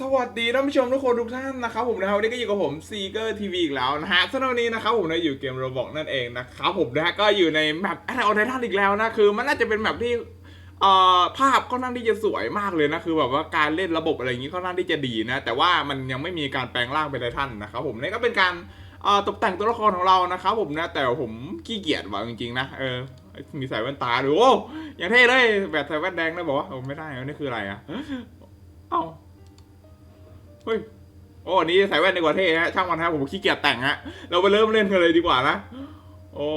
สวัสดีท่านผู้ชมทุกคนทุกท่านนะครับผมนะครับวันนี้ก็อยู่กับผมซีเกอร์ทีวีอีกแล้วนะฮะสำหรับวันนี้นะครับผมนะอยู่เกมโรบอกนั่นเองนะครับผมนะฮะก็อยู่ในแมปแอตแทกออนไททันอีกแล้วนะคือ มันน่าจะเป็นแมปที่เอ่อภาพค่อนข้างที่จะสวยมากเลยนะคือแบบว่าการเล่นระบบอะไรอย่างนี้ค่อนข้างที่จะดีนะ แต่ว่ามันยังไม่มีการแปลงร่างเป็นไททันนะครับผมนี่ก็เป็นการเอ่อตกแต่งตัวละครของเรานะครับผมนะแต่ผมขี้เกียจว่ะจริงๆนะเออมีใส่แว่นตาดูโอ้อย่างเท่เลยแบบใส่แว่นแดงได้บอกว่าไม่ได้นี่คืออะไรอะเอ้า ฮ้ยโอ้อันนี้ใส่แว่นดีกว่าเท่ฮะช่างมันฮะผมขี้เกียจแต่งฮะเราไปเริ่มเล่นกันเลยดีกว่านะโอ้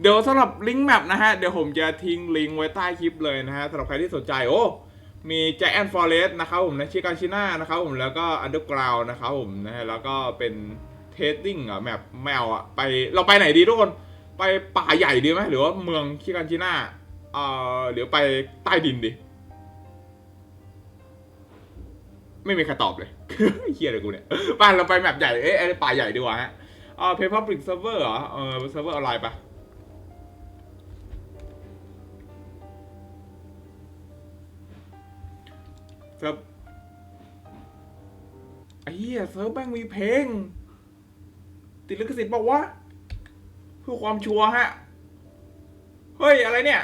เดี๋ยวสำหรับลิงก์แมปนะฮะ เดี๋ยวผมจะทิ้งลิงก์ไว้ใต้คลิปเลยนะฮะสำหรับใครที่สนใจโอ้มี Giant Forest นะครับผมนะชิกาชิน่านะครับผมแล้วก็ Underground นะครับผมนะฮะแล้วก็เป็นเทสติ้งอะแมปแมวอะไปเราไปไหนดีทุกคนไปป่าใหญ่ดีไหมหรือว่าเมืองชิกาชิน่าเอ่อหรือไปใต้ดินดี ไม่มีใครตอบเลยเฮียอะไรกูเนี่ยบ้านเราไปแมปใหญ่เอ๊ะไอ้ป่าใหญ่ดีกว่าฮะอ่าเพย์พับลิกเซิร์ฟเวอร์เหรอเออเซิร์ฟเวอร์ออนไลน์ปะเซิร์ฟไอ้เหี้ยเซิร์ฟแม่งมีเพลง ติดลิขสิทธิ์บอกว่าเพื่อความชัวร์ฮะ เฮ้ย อะไรเนี่ย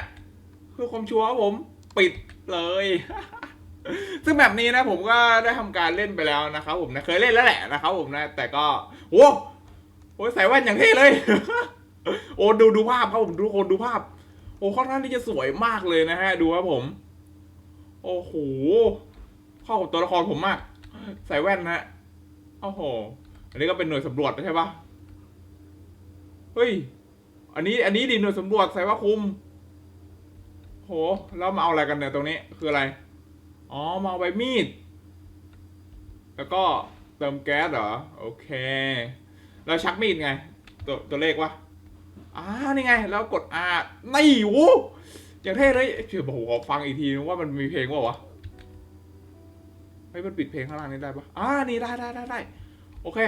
เพื่อความชัวร์ผม ปิดเลย ซึ่งแบบนี้นะผมก็ได้ทำการเล่นไปแล้วนะครับผมนะเคยเล่นแล้วแหละนะครับผมนะ แต่ก็โอ้โหใส่แว่นอย่างเท่เลย โอ้ดูดูภาพครับผมทุกคนดูภาพ โอ้ค่อนข้างที่จะสวยมากเลยนะฮะ ดูครับผม โอ้โหเข้ากับตัวละครผมมาก ใส่แว่นนะฮะโอ้โห อันนี้ก็เป็นหน่วยสำรวจใช่ปะเฮ้ย อันนี้อันนี้ดิหน่วยสำรวจใส่ว่าคุมโหแล้วมาเอาอะไรกันเนี่ยตรงนี้คืออะไร อ๋อ มาเอาใบมีด แล้วก็เติมแก๊สเหรอ โอเคแล้วชักมีดไง ตัวตัวเลขวะอ่านี่ไง แล้วกด R นี่ว้อย่างเท่เลยเชื่อบอกขอฟังอีกทีนึงว่ามันมีเพลงว่าวะเฮ้ยมันปิดเพลงข้างล่างนี้ได้ปะอ่านี่ได้ได้ได้ได้โอเค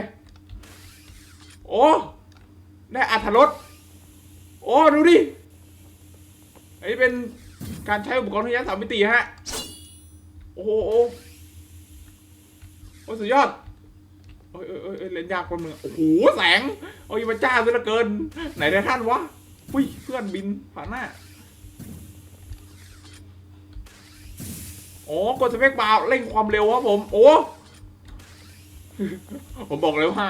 โอ้ได้อัธรสโอ้ ดูดิอันนี้เป็นการใช้อุปกรณ์ที่ยัดสามมิติฮะ โอ้โหโอ้สุดยอดเอ้ยเอ้ยเอ้ยเล่นยากคนมึงโอ้โหแสงโอ้ยมันจ้าซะเหลือเกิน ไหนได้ท่านวะอุ้ยเพื่อนบินผ่านหน้าโอ้กดสเปคบาร์เร่งความเร็วครับผม โอ้ ผมบอกเลยว่า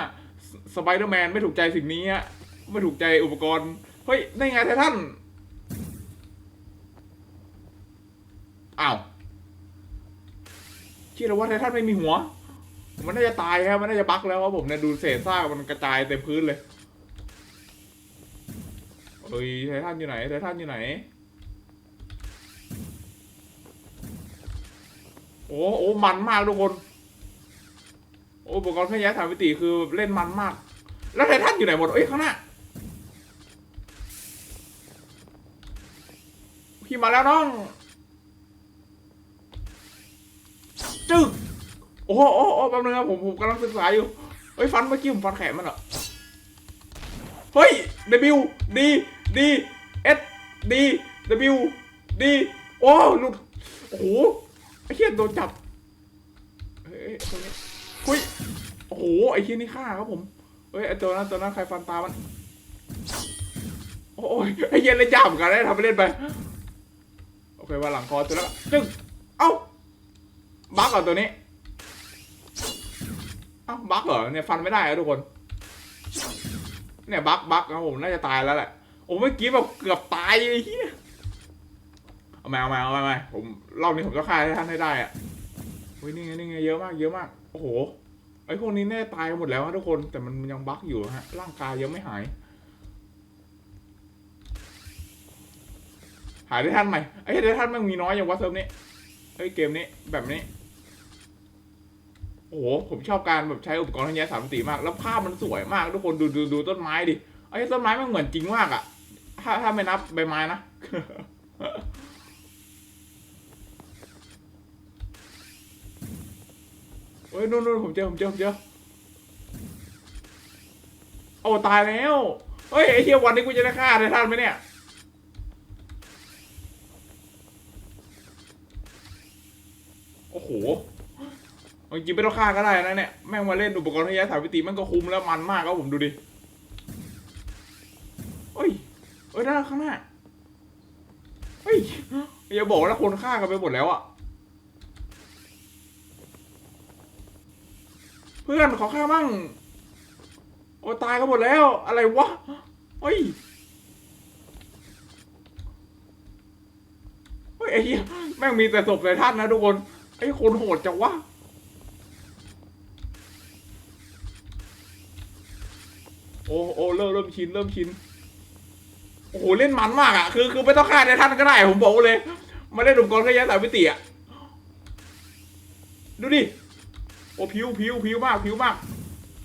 สไปเดอร์แมนไม่ถูกใจสิ่งนี้ฮะไม่ถูกใจอุปกรณ์ เฮ้ย ได้ไงไททันอ้าว คิดว่าไททันไม่มีหัว มันน่าจะตายครับมันน่าจะบั๊กแล้วครับผมเนี่ยดูเศษซากมันกระจายเต็มพื้นเลยเอ้ยไททันอยู่ไหนไททันอยู่ไหน โอ้โอ้มันมากทุกคน โอ้อุปกรณ์เครื่องย้ายสามมิติคือเล่นมันมาก แล้วไททันอยู่ไหนหมด เอ้ยข้างหน้าพี่มาแล้วน้อง จึ๊กโอ้โหโอ้โหโอ้แป๊บนึงครับผมผมกำลังศึกษาอยู่เฮ้ยฟันเมื่อกี้ผมฟันแขนมันเหรอเฮ้ย W D D S D W D โอ้หลุดโอ้โหไอ้เหี้ยโดนจับเฮ้ยตรงนี้คุยโอ้โหไอ้เหี้ยนี่ฆ่าครับผมเฮ้ยไอ้ตัวนั้นตัวนั้นใครฟันตามันโอ้ยไอ้เหี้ยเล่นยากเหมือนกันนะทำไปเล่นไปโอเคว่าหลังคอตัวแล้วจึ๊งเอ้า บั๊กเหรอตัวนี้เอ้าบั๊กเหรอเนี่ยฟันไม่ได้อะทุกคน เนี่ยบั๊กบั๊กครับผมน่าจะตายแล้วแหละโอ้เมื่อกี้แบบเกือบตายไอ้เหี้ยเอามาเอามาเอามาเอามาผมรอบนี้ผมจะฆ่าให้ท่านให้ได้อะเฮ้ยนี่ไงนี่ไงเยอะมากเยอะมากโอ้โหไอ้พวกนี้แน่ตายหมดแล้วฮะทุกคนแต่มันยังบั๊กอยู่ฮะร่างกายยังไม่หาย หายได้ท่านใหม่ไอ้ได้ท่านมันมีน้อยอย่างวะเซิร์ฟนี้เฮ้ยเกมนี้แบบนี้ โอ้โหผมชอบการแบบใช้อุปกรณ์ทั้งแยสามมิติมาก แล้วภาพมันสวยมาก ทุกคนดูดูดูต้นไม้ดิไอ้ยต้นไม้มันเหมือนจริงมากอะถ้าถ้าไม่นับใบไม้นะเฮ้ยนู่นนู่นผมเจอผมเจอผมเจอโอ้ตายแล้วเฮ้ยไอ้เทียวันนี้กูจะได้ฆ่าได้ท่านไหมเนี่ยโอ้โห จริงไม่ต้องฆ่าก็ได้นะเนี่ยแม่งมาเล่นอุปกรณ์ทยาสายวิตีมันก็คุ้มแล้วมันมากครับผมดูดิเฮ้ยเฮ้ยด้านข้างหน้าเฮ้ยอย่าบอกนะคนฆ่ากันไปหมดแล้วอะเพื่อนขอฆ่ามั่งโอ้ตายกันหมดแล้ว อะไรวะเฮ้ยเฮ้ยไอ้เหี้ยแม่งมีแต่ศพแต่ท่านนะทุกคนไอ้คนโหดจังวะ โอ้โอ้เริ่มเริ่มชินเริ่มชินโอ้โหเล่นมันมากอะคือคือไม่ต้องฆ่าในท่านก็ได้ผมบอกเลยมาเล่นอุปกรณ์ขยายสายมิติอะดูดิโอ้ผิวผิวผิวมากผิวมาก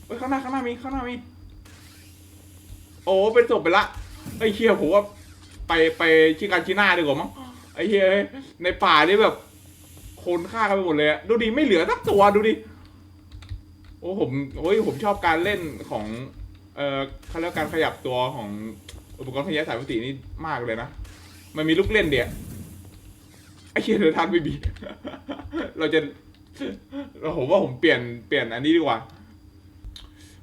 เฮ้ยข้างหน้าข้างหน้ามีข้างหน้ามีโอ้เป็นศพไปละไอ้เคียผมว่าไปไปชิการชิน่าดีกว่ามั้งไอ้เฮียในป่านี่แบบคนฆ่ากันไปหมดเลยอะดูดิไม่เหลือสักตัวดูดิโอ้ผมโอ้ยผมชอบการเล่นของ เอ่อเขาเรียกการขยับตัวของอุปกรณ์ขยายสายมิตินี่มากเลยนะ มันมีลูกเล่นเดียไอ้เชี่ยเดือทันไม่มีเราจะเราผมว่าผมเปลี่ยนเปลี่ยนอันนี้ดีกว่า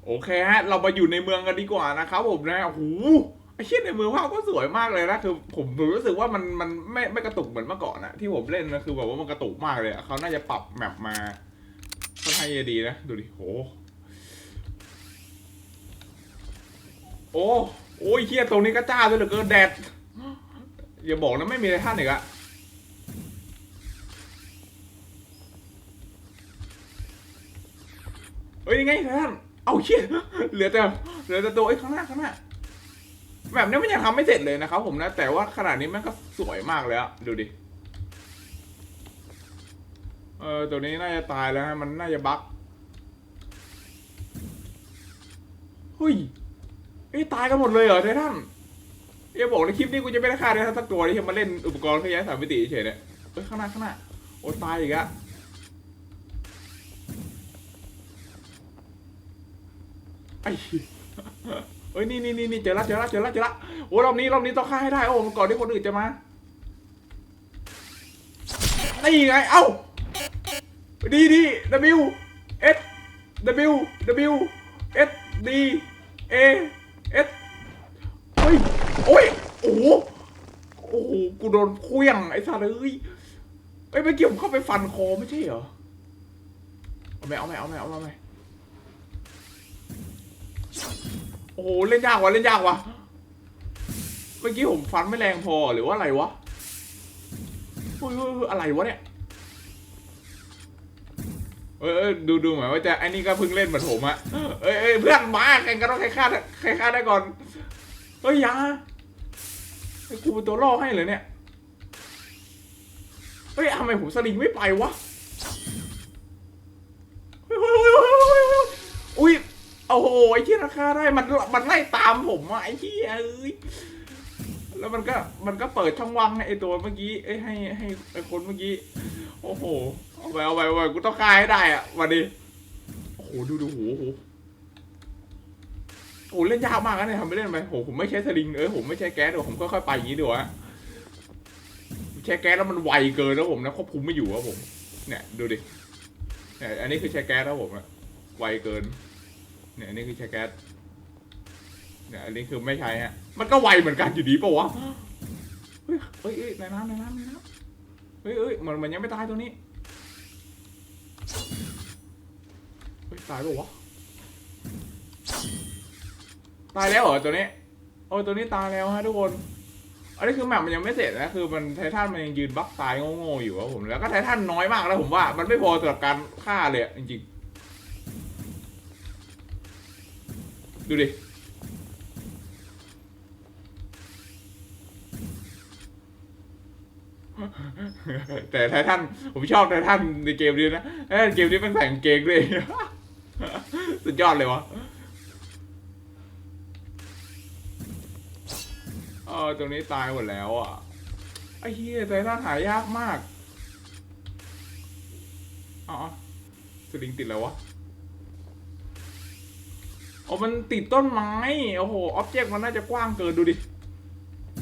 โอเคฮะ เรามาอยู่ในเมืองกันดีกว่านะครับผมนะโอ้โหไอ้เชี่ยในเมืองภาพก็สวยมากเลยนะคือผมผมรู้สึกว่ามันมันไม่ไม่กระตุกเหมือนเมื่อก่อนนะที่ผมเล่นนะคือแบบว่ามันกระตุกมากเลยอะเขาน่าจะปรับแมปมาค่อนข้างจะดีนะ ดูดิโห โอ้โอ้ยเฮียตรงนี้ก็จ้าด้วยเหลือเกินแดดอย่าบอกนะไม่มีอะไรท่านอีกอะเฮ้ยยังไงท่านเอาเฮียเหลือแต่เหลือแต่ตัวไอ้ข้างหน้าข้างหน้าแบบนี้มันยังทำไม่เสร็จเลยนะครับผมนะ แต่ว่าขนาดนี้มันก็สวยมากเลยอะดูดิเออตัวนี้น่าจะตายแล้วนะมันน่าจะบั๊กเฮ้ย เอ้ยตายกันหมดเลยเหรอไททันอย่บอกในคลิปนี้กูจะไม่ได้ฆ่าไททันสักตัวที่มาเล่นอุปกรณ์ขยายสามมิติเฉยเนี่ยเอ้ยข้างหน้าข้างหน้าโอ้ตายอีกอะไอ้เอ้ยนี่นี่นี่นี่เจอละเจอละเจอละเจอละโอ้รอบนี้รอบนี้ต้องฆ่าให้ได้โอ้ก่อนที่คนอื่นจะมานี่ไงเอ้าดีดี W S W W S D A S เฮ้ยโอ้ยโอ้โหโอ้โหกูโดนเคลี้ยงไอ้สัตว์เอ้ยเอ้ยเมื่อกี้ผมเข้าไปฟันคอไม่ใช่เหรอเอาไหมเอาไหมเอาไหมเอาไหมโอ้โหเล่นยากว่ะเล่นยากว่ะเมื่อกี้ผมฟันไม่แรงพอหรือว่าอะไรวะเฮ้ยเฮ้ยเฮ้ยอะไรวะเนี่ย เออดูดูเหมือนว่าจะไอ้นี่ก็เพิ่งเล่นเหมือนผมอะเอ้ยเอ้ยเพื่อนมาแข่งกันต้องใครฆ่าใครฆ่าได้ก่อนเฮ้ยยาไอ้กูเป็นตัวล่อให้เลยเนี่ยเฮ้ยทำไมผมสลิงไม่ไปวะเฮ้ยเฮ้ยเฮ้ยเฮ้ยเฮ้ยเฮ้ยอุ้ยโอ้โหไอ้ที่ราคาได้มันมันไล่ตามผมอะไอ้ที่เอ้ยแล้วมันก็มันก็เปิดช่องว่างให้ไอ้ตัวเมื่อกี้เอ้ยให้ให้ไอ้คนเมื่อกี้ โอ้โห เอาไปเอาไปเอาไปกูต้องคายให้ได้อะวันนี้โอ้โหดูดูโหโหโอ้โหเล่นยากมากนะเนี่ยทำไปเล่นไปโหผมไม่ใช้สลิงเออผมไม่ใช้แก๊สเดี๋ยวผมค่อยๆไปอย่างนี้ดีกว่าใช้แก๊สแล้วมันไวเกินแล้วผมนะควบคุมไม่อยู่ครับผม เนี่ยดูดิเนี่ยอันนี้คือใช้แก๊สแล้วผมอะไวเกิน เนี่ยอันนี้คือใช้แก๊สเนี่ยอันนี้คือไม่ใช้ฮะมันก็ไวเหมือนกันอยู่ดีเปล่าวะเฮ้ยเฮ้ยเฮ้ยในน้ำในน้ำในน้ำเฮ้ยเฮ้ยมันมันยังไม่ตายตัวนี้ เฮ้ย ตายปะวะ ตายแล้วเหรอตัวนี้ โอ้ตัวนี้ตายแล้วฮะทุกคน อันนี้คือแมปมันยังไม่เสร็จนะ คือมันไททันมันยังยืนบักตายโง่ๆอยู่ครับผม แล้วก็ไททันน้อยมากแล้วผมว่า มันไม่พอสำหรับการฆ่าเลยจริงๆ ดูดิแต่ไททันผมชอบไททันในเกมนี้นะไททันเกมนี้มันใส่กางเกงด้วย สุดยอดเลยวะเออตรงนี้ตายหมดแล้วอะ ไอ้เหี้ยไททันหายากมาก อ๋อสลิงติดแล้ววะอ๋อมันติดต้นไม้ โอ้โห ออบเจกต์มันน่าจะกว้างเกินดูดิ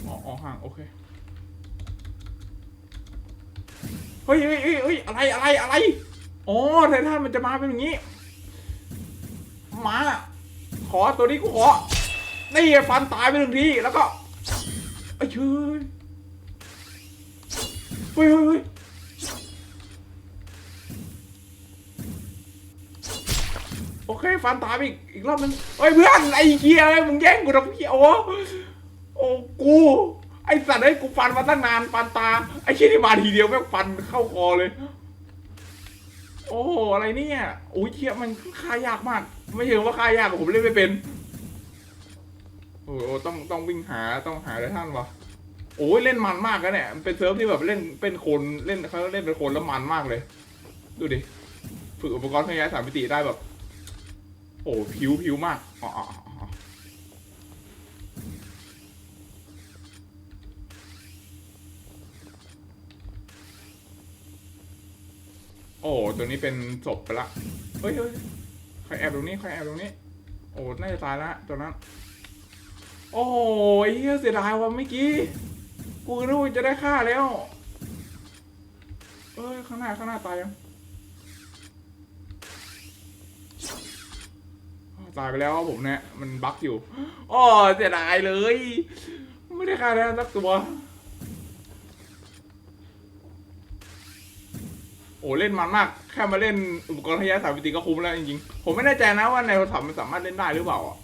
อ๋ออห่าง โอเคเฮ้ยเฮ้ยเฮ้ยเฮ้ยอะไร อะไร อะไร อ๋อไททันมันจะมาเป็นอย่างนี้ มา ขอตัวนี้กูขอ นี่ไงฟันตายไปหนึ่งที แล้วก็ไอ้เชยเฮ้ยเฮ้ยโอเค ฟันตายอีก อีกรอบนึงเฮ้ยเพื่อน ไอ้เหี้ยเอ้ยมึงแย่งกูทำเหี้ยโอ้โอ้กู ไอ้สัตว์ไอ้ยกูฟันมาตั้งนาน ฟันตา ไอ้เชี่ยที่มาทีเดียวแม่งฟันเข้าคอเลย โอ้โหอะไรเนี่ย โอ้ยเชี่ยมันฆ่ายากมาก ไม่เห็นว่าฆ่ายากผมเล่นไม่เป็นโอ้โหต้องต้องวิ่งหาต้องหาได้ท่านวะโอ้ยเล่นมันมากนะเนี่ยมันเป็นเซิร์ฟที่แบบเล่นเป็นคนเล่นเขาเล่นเป็นคนแล้วมันมากเลย ดูดิฝึกอุปกรณ์เครื่องย้ายสามมิติได้แบบ โอ้ผิวผิวมากอ๋ออ๋ออ๋อโอ้ตัวนี้เป็นศพไปละเฮ้ยเฮ้ย ใครแอบตรงนี้ใครแอบตรงนี้ โอ้น่าจะตายและตัวนั้น โอ้ยเสียดายว่ะเมื่อกี้กูนึกว่าจะได้ฆ่าแล้วเอ้ยข้างหน้าข้างหน้าตายยังอ้วตายไปแล้วผมเนี่ยมันบั๊กอยู่อ๋อเสียดายเลย ไม่ได้ฆ่าแล้วสักตัว อ้เล่นมันมาก แค่มาเล่นอุปกรณ์ทยาสามมิติก็คุ้มแล้วจริงๆ ผมไม่แน่ใจนะว่าในโทรศัพท์มันสามารถเล่นได้หรือเปล่าอะ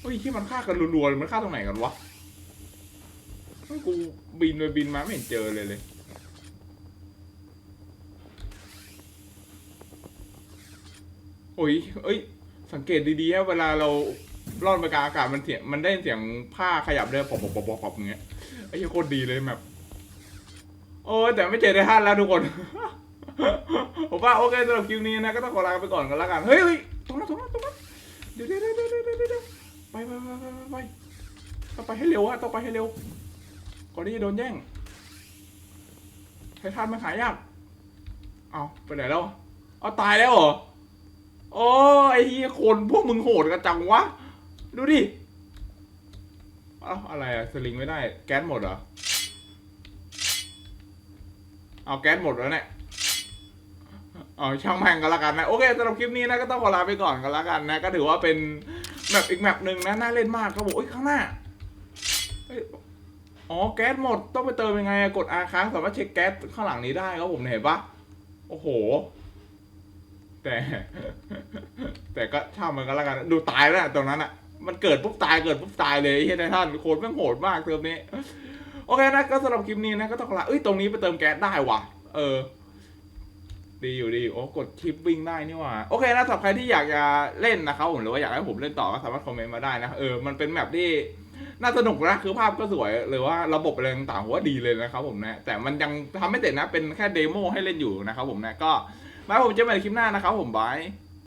เฮ้ยที่มันฆ่ากันรัวๆมันฆ่าตรงไหนกันวะกูบินไปบินมาไม่เห็นเจอเลยเลยโอ้ยเอ้ย สังเกตดีๆฮะเวลาเราล่อนไปกลางอากาศมันเสียง มันได้เสียงผ้าขยับได้ปอบปอบปอบปอบปอบอย่างเงี้ย อ้เหี้ยโคตรดีเลยแบบโอ้แต่ไม่เจอได้ท่านแล้วทุกคนผมว่าโอเคสำหรับคลิปนี้นะก็ต้องขอลาไปก่อนกันแล้วกันเฮ้ยเฮ้ยตรงนั้นตรงนั้นตรงนั้นเดี๋ยวเดี๋ยวเดี๋ยวเดี๋ยวเดี๋ยวไปไปไปไปไปไปต้องไปให้เร็วอะต้องไปให้เร็วก่อนที่จะโดนแย่งไททันมันหายากเอาไปไหนแล้วเอาตายแล้วเหรอโอ้ไอ้เฮียคนพวกมึงโหดกันจังวะ ดูดิ เอาอะไรอะสลิงไม่ได้ แก๊สหมดเหรอ เอาแก๊สหมดแล้วเนี่ยเอาช่างแม่งกันละกันนะ โอเคสำหรับคลิปนี้นะก็ต้องขอลาไปก่อนกันละกันนะ ก็ถือว่าเป็นแมปอีกแมปหนึ่งนะน่าเล่นมากครับผมโอ้ยข้างหน้าอ๋อแก๊สหมดต้องไปเติมยังไงกดอาค้างสามารถเช็คแก๊สข้างหลังนี้ได้ครับผมเห็นปะโอ้โห แต่ แต่ก็ช่างมันกันละกัน ดูตายแล้วตรงนั้นอะ มันเกิดปุ๊บตายเกิดปุ๊บตายเลยเฮ้ยท่านโคตรแม่งโหดมากเติมนี้ โอเคนะก็สำหรับคลิปนี้นะก็ต้องลาเอ้ยตรงนี้ไปเติมแก๊สได้ว่ะ เออ ดีอยู่ดีโอ้กดชิปวิ่งได้นี่ว่าโอเคนะสำหรับใครที่อยากจะเล่นนะครับผมหรือว่าอยากให้ผมเล่นต่อก็สามารถคอมเมนต์มาได้นะเออมันเป็นแมปที่น่าสนุกนะคือภาพก็สวยหรือว่าระบบอะไรต่างๆว่าดีเลยนะครับผมนะ แต่มันยังทำไม่เสร็จนะเป็นแค่เดโมให้เล่นอยู่นะครับผมนะก็ไว้ผมจะมาในคลิปหน้านะครับผมบาย